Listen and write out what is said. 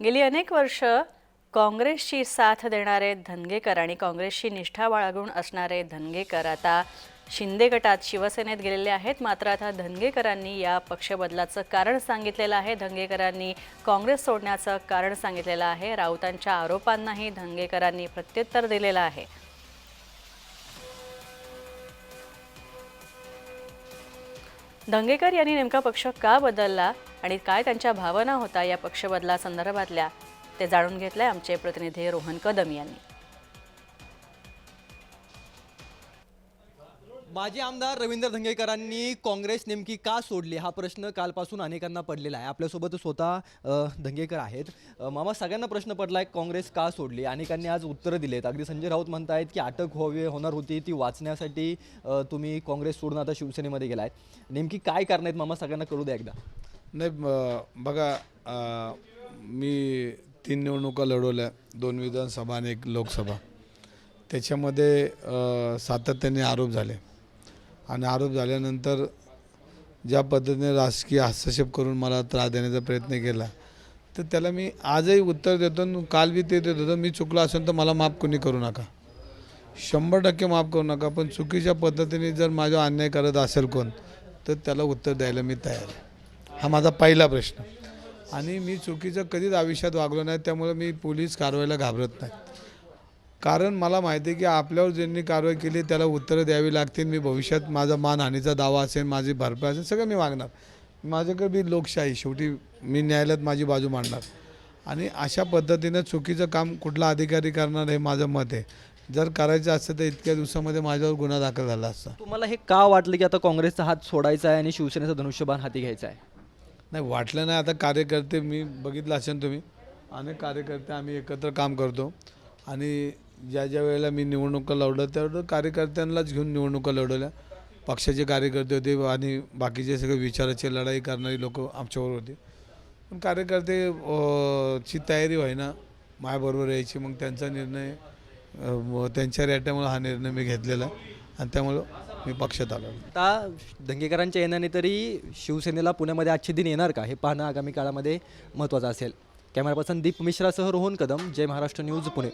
गेली अनेक वर्ष काँग्रेसची साथ देणारे धनगेकर आणि काँग्रेसची निष्ठा बाळगून असणारे धनगेकर आता शिंदे गटात शिवसेनेत गेलेले आहेत. मात्र आता धनगेकरांनी या पक्षबदलाचं कारण सांगितलेलं आहे. धनगेकरांनी काँग्रेस सोडण्याचं कारण सांगितलेलं आहे. राऊतांच्या आरोपांनाही धनगेकरांनी प्रत्युत्तर दिलेलं आहे. धंगेकर यांनी नेमका पक्ष का बदलला? आणि काय त्यांच्या भावना होता या पक्षबदलासंदर्भातल्या ते जाणून घेतलंय आमचे प्रतिनिधी रोहन कदम यांनी. माजी आमदार रवींद्र धंगेकरांनी काँग्रेस नेमकी का सोडली? हा प्रश्न कालपासून अनेकांना पडलेला आहे. आपल्यासोबत स्वतः धंगेकर आहेत. मामा सगळ्यांना प्रश्न पडला आहे काँग्रेस का सोडली? अनेकांनी आज उत्तरं दिलेत. अगदी संजय राऊत म्हणतायत की अटक व्हावी होणार होती ती वाचण्यासाठी तुम्ही काँग्रेस सोडून आता शिवसेनेमध्ये गेलाय. नेमकी काय कारण आहेत? मामा सगळ्यांना कळू द्या एकदा. नाही बघा मी तीन निवडणुका लढवल्या. दोन विधानसभा आणि एक लोकसभा. त्याच्यामध्ये सातत्याने आरोप झाले. आणि आरोप झाल्यानंतर ज्या पद्धतीने राजकीय हस्तक्षेप करून मला त्रास देण्याचा प्रयत्न केला तर त्याला मी आजही उत्तर देतो आणि काल बी ते देत होतो. मी चुकलो असेल तर मला माफ कोणी करू नका. शंभर टक्के माफ करू नका. पण चुकीच्या पद्धतीने जर माझा अन्याय करत असेल कोण तर त्याला उत्तर द्यायला मी तयार आहे. हा माझा पहिला प्रश्न. आणि मी चुकीचं कधीच आयुष्यात वागलो नाही त्यामुळे मी पोलीस कारवाईला घाबरत नाही. कारण मला माहिती आहे की आपल्यावर ज्यांनी कारवाई केली त्याला उत्तरं द्यावी लागतील. मी भविष्यात माझा मानहानीचा दावा असेल माझी भरपाई असेल सगळं मी मागणार. माझ्याकडे बी लोकशाही शेवटी मी न्यायालयात माझी बाजू मांडणार. आणि अशा पद्धतीनं चुकीचं काम कुठला अधिकारी करणार हे माझं मत आहे. जर करायचं असतं तर इतक्या दिवसामध्ये माझ्यावर गुन्हा दाखल झाला असता. तुम्हाला हे का वाटलं की आता काँग्रेसचा हात सोडायचा आहे आणि शिवसेनेचा धनुष्यबाण हाती घ्यायचा आहे? नाही वाटलं नाही आता कार्यकर्ते मी बघितलं असेल तुम्ही अनेक कार्यकर्ते आम्ही एकत्र काम करतो. आणि ज्या ज्या वेळेला मी निवडणुका लढवलं त्यावेळेला कार्यकर्त्यांनाच घेऊन निवडणुका लढवल्या. पक्षाचे कार्यकर्ते होते आणि बाकीचे सगळे विचाराची लढाई करणारी लोक आमच्यावर होती. पण कार्यकर्ते ची तयारी व्हायना माझ्याबरोबर यायची. मग त्यांचा निर्णय त्यांच्या रेट्यामुळे हा निर्णय मी घेतलेला. आणि त्यामुळं मी पक्षात आलो. आता दंगेकरांच्या येण्याने तरी शिवसेनेला पुण्यामध्ये आजचे दिन येणार का? हे पाहणं आगामी काळामध्ये महत्त्वाचं असेल. कॅमेरा पर्सन दीप मिश्रासह रोहन कदम जय महाराष्ट्र न्यूज पुणे.